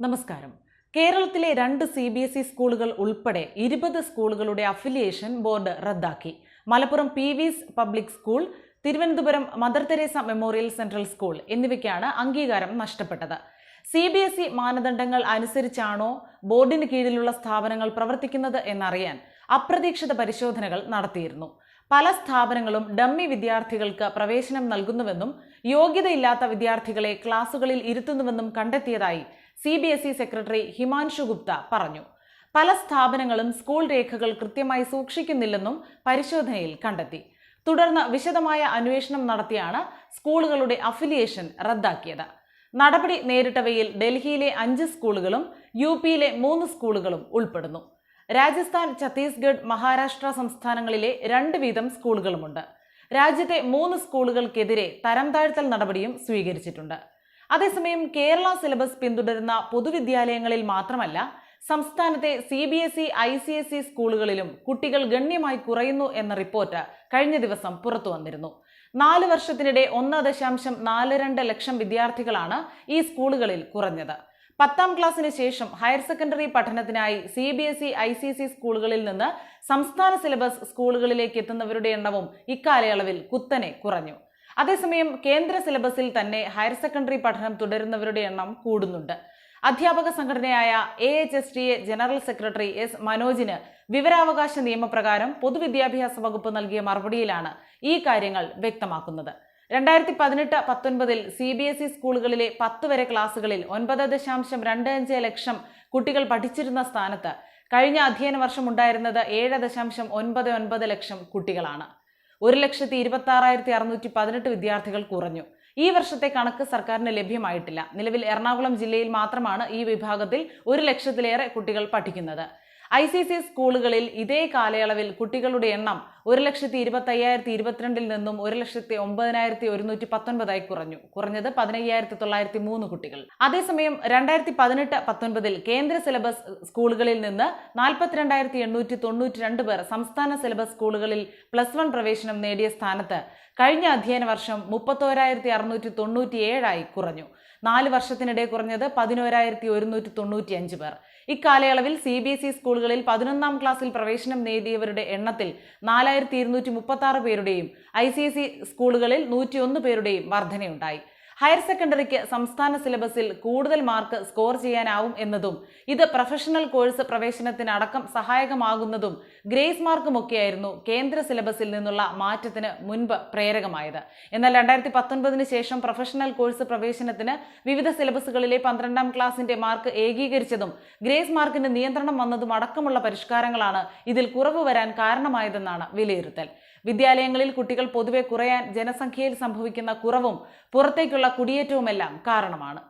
നമസ്കാരം. കേരളത്തിലെ രണ്ട് സി ബി എസ് ഇ സ്കൂളുകൾ ഉൾപ്പെടെ ഇരുപത് സ്കൂളുകളുടെ അഫിലിയേഷൻ ബോർഡ് റദ്ദാക്കി. മലപ്പുറം പി വിസ് public school Thiruvananthapuram Mother Teresa memorial central school എന്നിവയ്ക്കാണ് അംഗീകാരം നഷ്ടപ്പെട്ടത്. സി ബി എസ് ഇ മാനദണ്ഡങ്ങൾ അനുസരിച്ചാണോ ബോർഡിന് കീഴിലുള്ള സ്ഥാപനങ്ങൾ പ്രവർത്തിക്കുന്നത് എന്നറിയാൻ അപ്രതീക്ഷിത പരിശോധനകൾ നടത്തിയിരുന്നു. പല സ്ഥാപനങ്ങളും ഡമ്മി വിദ്യാർത്ഥികൾക്ക് പ്രവേശനം നൽകുന്നുവെന്നും യോഗ്യതയില്ലാത്ത വിദ്യാർത്ഥികളെ ക്ലാസുകളിൽ ഇരുത്തുന്നുവെന്നും കണ്ടെത്തിയതായി C B S E secretary Himanshu Gupta പറഞ്ഞു. പല സ്ഥാപനങ്ങളും സ്കൂൾ രേഖകൾ കൃത്യമായി സൂക്ഷിക്കുന്നില്ലെന്നും പരിശോധനയിൽ കണ്ടെത്തി. തുടർന്ന് വിശദമായ അന്വേഷണം നടത്തിയാണ് സ്കൂളുകളുടെ അഫിലിയേഷൻ റദ്ദാക്കിയത്. നടപടി നേരിട്ടവയിൽ ഡൽഹിയിലെ അഞ്ച് സ്കൂളുകളും യു പിയിലെ മൂന്ന് സ്കൂളുകളും ഉൾപ്പെടുന്നു. രാജസ്ഥാൻ ഛത്തീസ്ഗഡ് മഹാരാഷ്ട്ര സംസ്ഥാനങ്ങളിലെ രണ്ട് വീതം സ്കൂളുകളുമുണ്ട്. രാജ്യത്തെ മൂന്ന് സ്കൂളുകൾക്കെതിരെ തരം താഴ്ത്തൽ നടപടിയും സ്വീകരിച്ചിട്ടുണ്ട്. അതേസമയം കേരള സിലബസ് പിന്തുടരുന്ന പൊതുവിദ്യാലയങ്ങളിൽ മാത്രമല്ല സംസ്ഥാനത്തെ C B S E I C S E സ്കൂളുകളിലും കുട്ടികൾ ഗണ്യമായി കുറയുന്നു എന്ന റിപ്പോർട്ട് കഴിഞ്ഞ ദിവസം പുറത്തു വന്നിരുന്നു. നാല് വർഷത്തിനിടെ ഒന്ന് ദശാംശം നാല് രണ്ട് ലക്ഷം വിദ്യാർത്ഥികളാണ് ഈ സ്കൂളുകളിൽ കുറഞ്ഞത്. പത്താം ക്ലാസ്സിന് ശേഷം ഹയർ സെക്കൻഡറി പഠനത്തിനായി C B S E I C E സ്കൂളുകളിൽ നിന്ന് സംസ്ഥാന സിലബസ് സ്കൂളുകളിലേക്ക് എത്തുന്നവരുടെ എണ്ണവും ഇക്കാലയളവിൽ കുത്തനെ കുറഞ്ഞു. അതേസമയം കേന്ദ്ര സിലബസിൽ തന്നെ ഹയർ സെക്കൻഡറി പഠനം തുടരുന്നവരുടെ എണ്ണം കൂടുന്നുണ്ട്. അധ്യാപക സംഘടനയായ A H S T A general secretary S മനോജിന് വിവരാവകാശ നിയമപ്രകാരം പൊതുവിദ്യാഭ്യാസ വകുപ്പ് നൽകിയ മറുപടിയിലാണ് ഈ കാര്യങ്ങൾ വ്യക്തമാക്കുന്നത്. രണ്ടായിരത്തി പതിനെട്ട് പത്തൊൻപതിൽ സി ബി എസ് ഇ സ്കൂളുകളിലെ പത്ത് വരെ ക്ലാസ്സുകളിൽ ഒൻപത് ദശാംശം രണ്ട് അഞ്ച് ലക്ഷം കുട്ടികൾ പഠിച്ചിരുന്ന സ്ഥാനത്ത് കഴിഞ്ഞ അധ്യയന വർഷം ഉണ്ടായിരുന്നത് ഏഴ് ദശാംശം ഒൻപത് ഒൻപത് ലക്ഷം കുട്ടികളാണ്. ഒരു ലക്ഷത്തി ഇരുപത്തി ആറായിരത്തി അറുന്നൂറ്റി പതിനെട്ട് വിദ്യാർത്ഥികൾ കുറഞ്ഞു. ഈ വർഷത്തെ കണക്ക് സർക്കാരിന് ലഭ്യമായിട്ടില്ല. നിലവിൽ എറണാകുളം ജില്ലയിൽ മാത്രമാണ് ഈ വിഭാഗത്തിൽ ഒരു ലക്ഷത്തിലേറെ കുട്ടികൾ പഠിക്കുന്നത്. ഐ സി സി സ്കൂളുകളിൽ ഇതേ കാലയളവിൽ കുട്ടികളുടെ എണ്ണം ഒരു ലക്ഷത്തി ഇരുപത്തി അയ്യായിരത്തി ഇരുപത്തിരണ്ടിൽ നിന്നും ഒരു ലക്ഷത്തി ഒമ്പതിനായിരത്തി ഒരുന്നൂറ്റി പത്തൊൻപതായി കുറഞ്ഞു. കുറഞ്ഞത് പതിനയ്യായിരത്തി തൊള്ളായിരത്തി മൂന്ന് കുട്ടികൾ. അതേസമയം രണ്ടായിരത്തി പതിനെട്ട് പത്തൊൻപതിൽ കേന്ദ്ര സിലബസ് സ്കൂളുകളിൽ നിന്ന് നാൽപ്പത്തിരണ്ടായിരത്തി എണ്ണൂറ്റി തൊണ്ണൂറ്റി രണ്ട് പേർ സംസ്ഥാന സിലബസ് സ്കൂളുകളിൽ പ്ലസ് വൺ പ്രവേശനം നേടിയ സ്ഥാനത്ത് കഴിഞ്ഞ അധ്യയന വർഷം മുപ്പത്തോരായിരത്തി അറുന്നൂറ്റി തൊണ്ണൂറ്റി ഏഴായി കുറഞ്ഞു. നാല് വർഷത്തിനിടെ കുറഞ്ഞത് പതിനോരായിരത്തി ഒരുന്നൂറ്റി തൊണ്ണൂറ്റി അഞ്ച് പേർ. ഇക്കാലയളവിൽ സി ബി എസ് ഇ സ്കൂളുകളിൽ പതിനൊന്നാം ക്ലാസ്സിൽ പ്രവേശനം നേടിയവരുടെ എണ്ണത്തിൽ നാലായിരത്തി ഇരുന്നൂറ്റി മുപ്പത്തി ആറ് പേരുടെയും ഐ സി എസ് ഇ സ്കൂളുകളിൽ നൂറ്റിയൊന്ന് പേരുടെയും വർധനയുണ്ടായി. ഹയർ സെക്കൻഡറിക്ക് സംസ്ഥാന സിലബസിൽ കൂടുതൽ മാർക്ക് സ്കോർ ചെയ്യാനാവും എന്നതും ഇത് പ്രൊഫഷണൽ കോഴ്സ് പ്രവേശനത്തിനടക്കം സഹായകമാകുന്നതും ഗ്രേസ് മാർക്കുമൊക്കെയായിരുന്നു കേന്ദ്ര സിലബസിൽ നിന്നുള്ള മാറ്റത്തിന് മുൻപ് പ്രേരകമായത്. എന്നാൽ രണ്ടായിരത്തി പത്തൊൻപതിന് ശേഷം പ്രൊഫഷണൽ കോഴ്സ് പ്രവേശനത്തിന് വിവിധ സിലബസുകളിലെ പന്ത്രണ്ടാം ക്ലാസിന്റെ മാർക്ക് ഏകീകരിച്ചതും ഗ്രേസ് മാർക്കിന്റെ നിയന്ത്രണം വന്നതും അടക്കമുള്ള പരിഷ്കാരങ്ങളാണ് ഇതിൽ കുറവ് വരാൻ കാരണമായതെന്നാണ് വിലയിരുത്തൽ. വിദ്യാലയങ്ങളിൽ കുട്ടികൾ പൊതുവെ കുറയാൻ ജനസംഖ്യയിൽ സംഭവിക്കുന്ന കുറവും പുറത്തേക്കുള്ള കുടിയേറ്റവുമെല്ലാം കാരണമാണ്